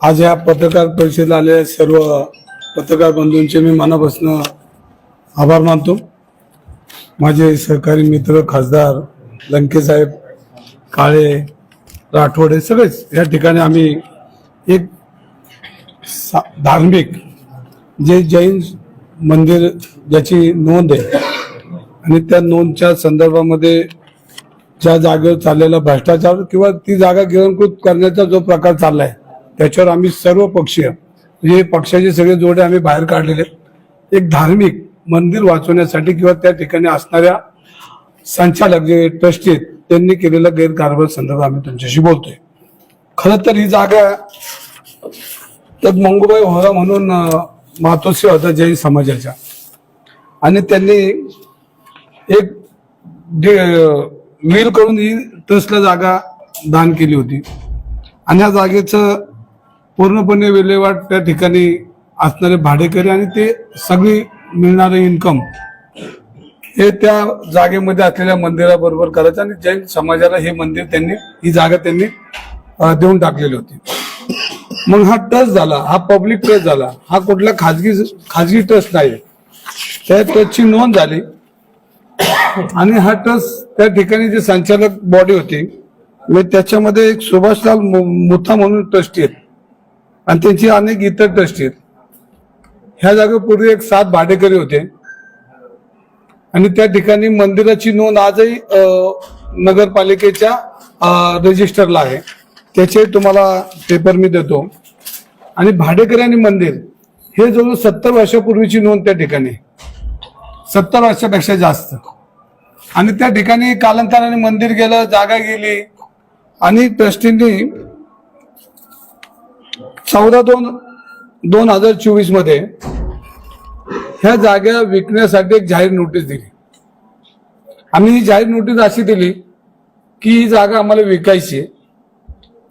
आज या पत्रकार परिषदेला आलेल्या सर्व पत्रकार बंधूंचे मी मनापासून आभार मानतो. माझे सहकारी मित्र खासदार लंकेसाहेब काळे राठोडे सगळेच या ठिकाणी आम्ही एक सा- धार्मिक जे जैन मंदिर ज्याची नोंद आहे आणि त्या नोंदच्या संदर्भामध्ये ज्या जागेवर चाललेला भ्रष्टाचार किंवा ती जागा गिरणकृत करण्याचा जो प्रकार चालला आहे त्याच्यावर आम्ही सर्व पक्षीय म्हणजे पक्षाचे सगळे जोडे आम्ही बाहेर काढलेले एक धार्मिक मंदिर वाचवण्यासाठी किंवा त्या ठिकाणी असणाऱ्या संचालक जे ट्रस्टी आहेत त्यांनी केलेला गैरकारभार संदर्भात आम्ही तुमच्याशी बोलतोय. खरं तर ही जागा तर मंगूबाई होरा म्हणून मातोश्री होता जैन समाजाच्या. आणि त्यांनी एक वीर करून ही ट्रस्टला जागा दान केली होती. आणि या जागेचं पूर्णपणे विल्हेवाट त्या ठिकाणी असणारे भाडेकरी आणि ते सगळी मिळणारे इन्कम हे त्या जागेमध्ये असलेल्या मंदिराबरोबर करायचं आणि जैन समाजाला हे मंदिर त्यांनी ही जागा त्यांनी देऊन टाकलेली होती. मग हा ट्रस्ट झाला हा पब्लिक ट्रस्ट झाला हा कुठला खाजगी खाजगी ट्रस्ट नाही त्या ट्रस्टची नोंद झाली आणि हा ट्रस्ट त्या ठिकाणी जे संचालक बॉडी होती म्हणजे त्याच्यामध्ये एक सुभाषलाल मु- मुथा म्हणून ट्रस्टी आहेत. आणि त्यांची अनेक इतर ट्रस्टी आहेत. ह्या जागेपूर्वी एक सात भाडेकरी होते. आणि त्या ठिकाणी मंदिराची नोंद आजही नगरपालिकेच्या रजिस्टरला आहे. त्याचे तुम्हाला पेपर मी देतो. आणि भाडेकरी आणि मंदिर हे जवळ सत्तर वर्षापूर्वीची नोंद त्या ठिकाणी. सत्तर वर्षापेक्षा जास्त. आणि त्या ठिकाणी कालांतराने मंदिर गेलं जागा गेली. आणि ट्रस्टींनी चौदा दोन दोन हजार चोवीसमध्ये ह्या जागा विकण्यासाठी एक जाहीर नोटीस दिली. आम्ही ही जाहीर नोटीस अशी दिली की ही जागा आम्हाला विकायची आहे.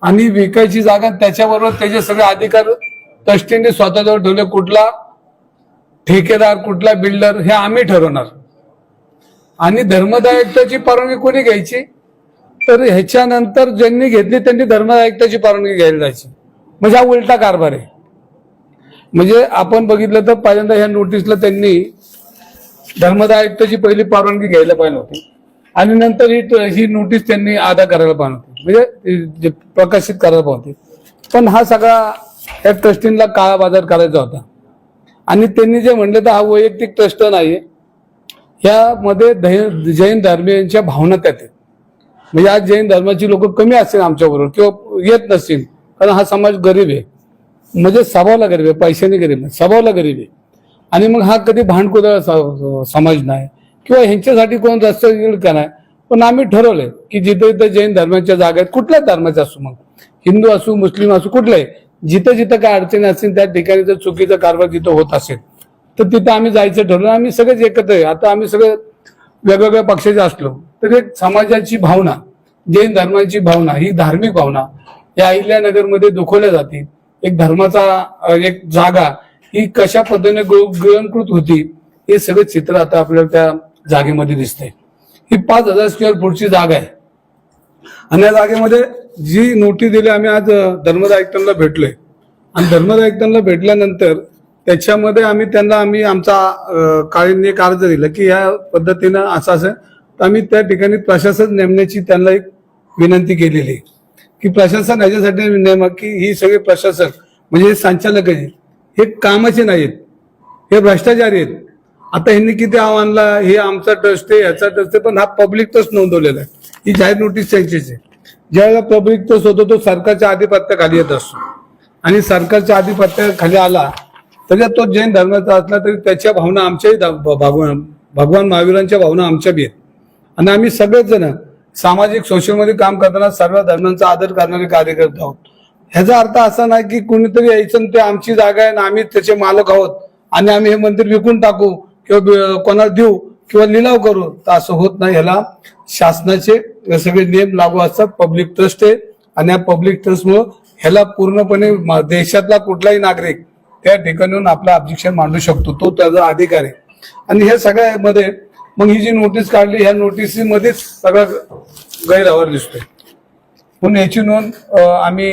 आणि विकायची जागा त्याच्याबरोबर त्याचे सगळे अधिकार ट्रस्टीने स्वतःजवळ ठेवले कुठला ठेकेदार कुठला बिल्डर हे आम्ही ठरवणार. आणि धर्मदायकताची परवानगी कोणी घ्यायची? तर ह्याच्यानंतर ज्यांनी घेतली त्यांनी धर्मदायकताची परवानगी घ्यायला जायची. म्हणजे हा उलटा कारभार आहे. म्हणजे आपण बघितलं तर पहिल्यांदा ह्या नोटीसला त्यांनी धर्मदायकताची पहिली परवानगी घ्यायला पाहिजे होती. आणि नंतर ही ही नोटीस त्यांनी अदा करायला पाहिजे होती. म्हणजे प्रकाशित करायला पाहिजे होती. पण हा सगळा या ट्रस्टींना काळा बाजार करायचा होता. आणि त्यांनी जे म्हणलं तर हा वैयक्तिक ट्रस्ट नाही यामध्ये जैन धर्मियांच्या भावना त्यात आहेत. म्हणजे आज जैन धर्माची लोक कमी असतील आमच्याबरोबर किंवा येत नसतील. कारण हा समाज गरीब आहे. म्हणजे स्वभावला गरीब आहे पैशाने गरीब नाही स्वभावला गरीब आहे. आणि मग हा कधी भांडकुदळ स- समाज नाही. किंवा ह्यांच्यासाठी कोण जास्त का नाही? पण आम्ही ठरवलंय की जिथे जिथे जैन धर्माच्या जागा आहेत कुठल्याच धर्माच्या असू मग? हिंदू असू मुस्लिम असू कुठल्याही जिथं जिथं काय अडचणी असतील त्या ठिकाणी जर चुकीचा कारभार जिथं होत असेल तर तिथं आम्ही जायचं ठरवलं. आम्ही सगळेच एकत्र आहे. आता आम्ही सगळे वेगवेगळ्या पक्षाचे असलो तर एक समाजाची भावना जैन धर्माची भावना ही धार्मिक भावना या अहिल्यानगरमध्ये दुखवल्या जातील. एक धर्माचा एक जागा ही कशा पद्धतीने गिळंकृत होती हे सगळे चित्र आता आपल्याला त्या जागेमध्ये दिसते ही पाच हजार स्क्वेअर फूटची जागा आहे. आणि या जागेमध्ये जी नोटीस दिली आम्ही आज धर्मदा आयुक्तांना भेटलोय. आणि धर्मदा आयुक्तांना भेटल्यानंतर त्याच्यामध्ये आम्ही त्यांना आम्ही आमचा काळींनी एक अर्ज दिला की या पद्धतीनं असं असं. तर आम्ही त्या ठिकाणी प्रशासन नेमण्याची त्यांना एक विनंती केलेली आहे. की प्रशासन याच्यासाठी नेमक की ही सगळे प्रशासक म्हणजे संचालक आहेत हे कामाचे नाहीत हे भ्रष्टाचारी आहेत. आता ह्यांनी किती आणला हे आमचा ट्रस्ट आहे याचा ट्रस्ट आहे पण हा पब्लिक ट्रस्ट नोंदवलेला आहे. ही जाहीर नोटीस त्यांचीच आहे. ज्यावेळेला पब्लिक ट्रस्ट होतो तो सरकारच्या आधिपत्याखाली येत असतो. आणि सरकारच्या आधिपत्याखाली आला तरी तो जैन धर्माचा असला तरी त्याच्या भावना आमच्याही भगवान भगवान महावीरांच्या भावना आमच्या बी आहेत. आणि आम्ही सगळेच जण सामाजिक सोशलमध्ये काम करताना सर्व धर्मांचा आदर करणारे कार्यकर्ते आहोत. ह्याचा अर्थ असा नाही की कुणीतरी यायचं ते आमची जागा आहे आणि आम्ही त्याचे मालक आहोत आणि आम्ही हे मंदिर विकून टाकू किंवा कोणाला देऊ किंवा लिलाव करू तर असं होत नाही. ह्याला शासनाचे सगळे नियम लागू असतात. पब्लिक ट्रस्ट आहे आणि या पब्लिक ट्रस्टमुळं ह्याला पूर्णपणे देशातला कुठलाही नागरिक त्या ठिकाणी आपला ऑब्जेक्शन मांडू शकतो. तो त्याचा अधिकार आहे. आणि ह्या सगळ्यामध्ये मग ही जी नोटीस काढली ह्या नोटीसीमध्येच सगळा गैरव्यवहार दिसतोय. पण याची नोंद आम्ही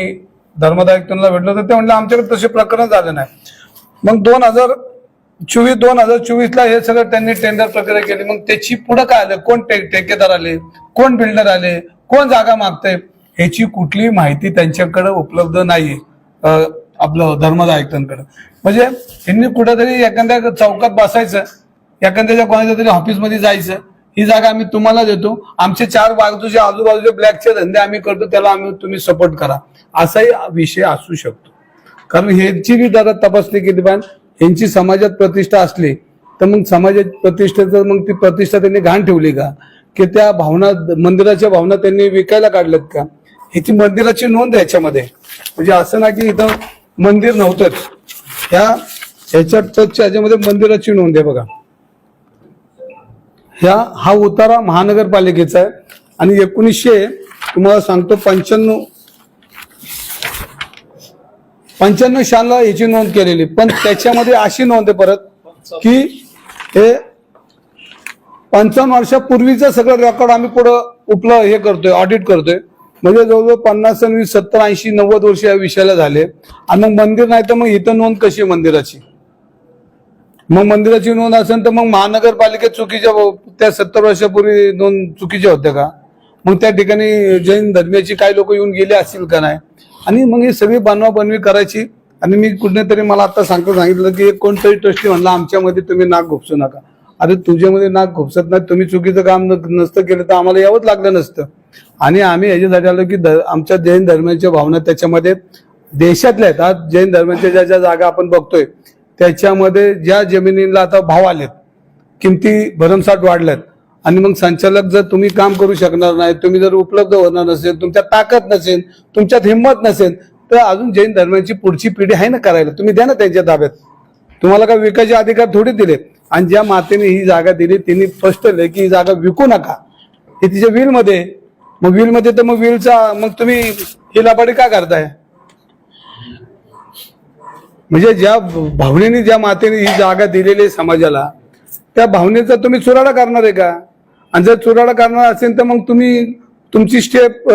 धर्मदायुक्तांना भेटलो तर ते म्हणलं आमच्याकडे तसे प्रकरण झालं नाही. मग दोन हजार चोवीस दोन हजार चोवीसला हे सगळं त्यांनी टेंडर प्रक्रिया केली. मग त्याची पुढे काय आलं? कोण ठेकेदार आले? कोण बिल्डर आले? कोण जागा मागतंय? ह्याची कुठलीही माहिती त्यांच्याकडे उपलब्ध नाही आपलं धर्मदायुक्तांकडे म्हणजे यांनी कुठेतरी एखाद्या चौकात बसायचं. एखाद्याच्या कोणाच्या तरी ऑफिसमध्ये जायचं. ही जागा आम्ही तुम्हाला देतो. आमचे चार बाजूचे आजूबाजूचे ब्लॅकचे धंदे आम्ही करतो त्याला आम्ही तुम्ही सपोर्ट करा. असाही विषय असू शकतो. कारण ह्यांची बी जरा तपासणी केली पाहिजे. यांची समाजात प्रतिष्ठा असली तर मग समाजात प्रतिष्ठेचं मग ती प्रतिष्ठा त्यांनी घाण ठेवली का? की त्या भावना मंदिराच्या भावना त्यांनी विकायला काढल्यात का? ह्याची मंदिराची नोंद ह्याच्यामध्ये. म्हणजे असं ना की इथं मंदिर नव्हतंच. ह्या ह्याच्या टचच्या ह्याच्यामध्ये मंदिराची नोंद आहे बघा. ह्या हा उतारा महानगरपालिकेचा आहे. आणि एकोणीसशे तुम्हाला सांगतो पंच्याण्णव पंच्याण्णव शाला याची नोंद केलेली. पण त्याच्यामध्ये अशी नोंद आहे परत की हे पंचावन्न वर्षापूर्वीचं सगळं रेकॉर्ड आम्ही पुढं उपलब्ध हे करतोय ऑडिट करतोय. म्हणजे जवळजवळ पन्नास आणि वीस सत्तर ऐंशी नव्वद वर्ष या विषयाला झाले. आणि मग मंदिर नाही तर मग इथं नोंद कशी आहे मंदिराची? मग मंदिराची नोंद असेल तर मग महानगरपालिकेत चुकीच्या त्या सत्तर वर्षापूर्वी नोंद चुकीच्या होत्या का? मग त्या ठिकाणी जैन धर्मियाची काही लोक येऊन गेले असतील का नाही? आणि मग ही सगळी बनवाबनवी करायची आणि मी कुठेतरी मला आता सांगतो सांगितलं की एक कोणतरी ट्रस्टी म्हणला आमच्यामध्ये तुम्ही नाक घुपसू नका. अरे तुझ्यामध्ये नाक घुपसत नाही तुम्ही चुकीचं काम नसतं केलं तर आम्हाला यावंच लागलं नसतं. आणि आम्ही याच्यासाठी आलो की ध- आमच्या जैन धर्माच्या भावना त्याच्यामध्ये देशातल्या आहेत. आज जैन धर्माच्या ज्या ज्या जागा आपण बघतोय त्याच्यामध्ये ज्या जमिनीला आता भाव आलेत किमती भरमसाठ वाढल्यात आणि मग संचालक जर तुम्ही काम करू शकणार नाही तुम्ही जर उपलब्ध होणार नसेल तुमच्यात ताकद नसेल तुमच्यात हिंमत नसेल तर अजून जैन धर्माची पुढची पिढी आहे ना करायला? तुम्ही द्या ना त्यांच्या ताब्यात. तुम्हाला काय विकायचे अधिकार थोडे दिले. आणि ज्या मातेने ही जागा दिली तिने स्पष्ट की ही जागा विकू नका. हे तिच्या व्हीलमध्ये मध्ये मग व्हीलमध्ये मध्ये तर मग व्हीलचा मग तुम्ही ही लबाडी का करताय? म्हणजे ज्या भावनेने ज्या मातेने ही जागा दिलेली आहे समाजाला त्या भावनेचा तुम्ही चुराडा करणार आहे का? आणि जर चुराडा करणार असेल तर मग तुम्ही तुमची स्टेप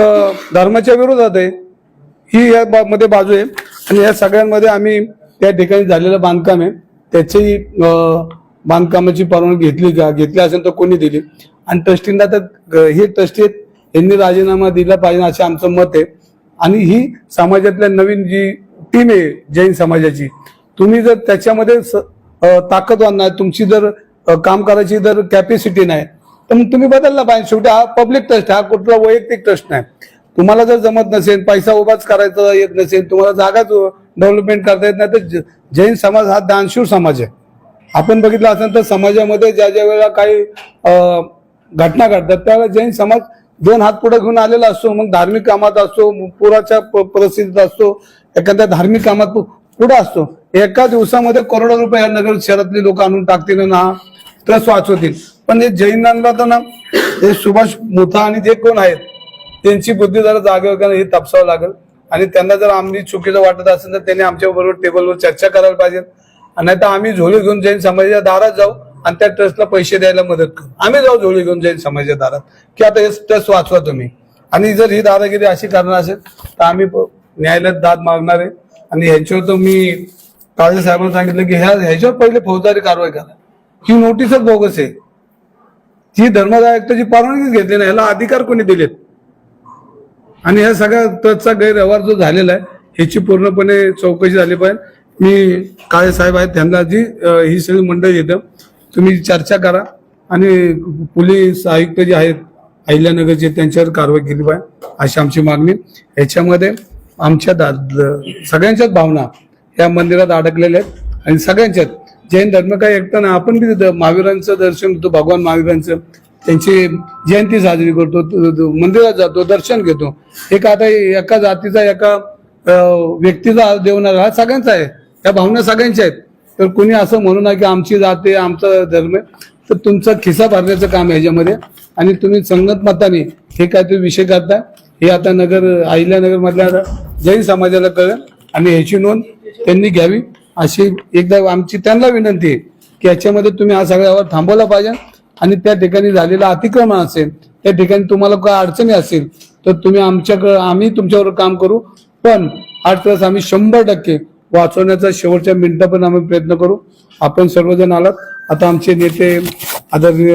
धर्माच्या विरोधात आहे. ही या बा- मध्ये बाजू आहे. आणि या सगळ्यांमध्ये आम्ही त्या ठिकाणी झालेलं बांधकाम आहे. त्याची बांधकामाची परवानगी घेतली का घेतली असेल तर कोणी दिली. आणि ट्रस्टींना तर हे ट्रस्टी यांनी राजीनामा दिला पाहिजे असं आमचं मत आहे. आणि ही समाजातल्या नवीन जी टीम आहे जैन समाजाची. तुम्ही जर त्याच्यामध्ये स- अं, ताकदवान नाही तुमची जर काम करायची जर कॅपॅसिटी नाही तर मग तुम्ही बदलला पाहिजे. शेवटी हा पब्लिक ट्रस्ट हा कुठला वैयक्तिक ट्रस्ट नाही. तुम्हाला जर जमत नसेल पैसा उभाच करायचा येत नसेल तुम्हाला जागाच डेव्हलपमेंट करता येत नाही तर जैन समाज हा दानशूर समाज आहे. आपण बघितलं असेल तर समाजामध्ये ज्या ज्या वेळेला काही घटना घडतात त्यावेळेला जैन समाज दोन हात पुढे घेऊन आलेला असतो मग धार्मिक कामात असतो पुराच्या प- परिस्थितीत असतो एखाद्या धार्मिक कामात पुढे असतो. एका दिवसामध्ये करोडो रुपये या नगर शहरातली लोक आणून टाकतील आणि हा त्रस वाचवतील. पण हे जैनांना तर ना हे सुभाष मुथा आणि जे कोण आहेत त्यांची बुद्धी जरा जागेवर करणं हे तपासावं लागेल. आणि त्यांना जर आम्ही चुकीचं वाटत असेल तर त्यांनी आमच्या बरोबर टेबलवर चर्चा करायला पाहिजे. आणि नाही तर आम्ही झोले घेऊन जैन समाजाच्या दारात जाऊ. आणि त्या ट्रस्टला पैसे द्यायला मदत करू. आम्ही जाऊ झोळी घेऊन जाईल समाजाच्या दारात. की आता हे ट्रस्ट वाचवा तुम्ही. आणि जर ही दादागिरी अशी करणार असेल तर आम्ही न्यायालयात दाद मागणार आहे. आणि ह्यांच्यावर तर मी काळे साहेबांना सांगितलं की ह्या ह्याच्यावर पहिले फौजदारी कारवाई करा. ही नोटीसच बोगस आहे. ही धर्मदायकताची परवानगीच घेतली नाही ह्याला अधिकार कोणी दिलेत? आणि ह्या सगळ्या ट्रस्टचा गैरव्यवहार जो झालेला आहे ह्याची पूर्णपणे चौकशी झाली पाहिजे. मी काळे साहेब आहेत त्यांना जी ही सगळी मंडळी येतं तुम्ही चर्चा करा आणि पोलीस आयुक्त जे आहेत अहिल्यानगरचे त्यांच्यावर कारवाई केली पाहिजे अशी आमची मागणी. याच्यामध्ये आमच्या दा- सगळ्यांच्याच भावना या मंदिरात अडकलेल्या आहेत. आणि सगळ्यांच्यात जैन धर्म काही एकटा आपण बी महावीरांचं दर्शन घेतो भगवान महावीरांचं. त्यांची जयंती साजरी करतो मंदिरात जातो दर्शन घेतो. एक आता एका जातीचा एका व्यक्तीचा देवणार हा सगळ्यांचा आहे. या भावना सगळ्यांच्या आहेत. तर कोणी असं म्हणू ना की आमची जात आहे आमचा धर्म आहे तर तुमचा खिसा भरण्याचं काम आहे याच्यामध्ये. आणि तुम्ही संगत मताने हे काय तुम्ही विषय करताय हे आता नगर अहिल्यानगर मधल्या जैन समाजाला कळेल. आणि ह्याची नोंद त्यांनी घ्यावी. अशी एकदा आमची त्यांना विनंती आहे की याच्यामध्ये तुम्ही हा सगळ्यावर थांबवला पाहिजे. आणि त्या ठिकाणी झालेलं अतिक्रमण असेल त्या ठिकाणी तुम्हाला काय अडचणी असेल तर तुम्ही आमच्याकडं आम्ही तुमच्यावर काम करू. पण आठ तास आम्ही शंभर टक्के वाचवण्याचा शेवटच्या मिनिटापर्यंत आम्ही प्रयत्न करू. आपण सर्वजण आलात. आता आमचे नेते आदरणीय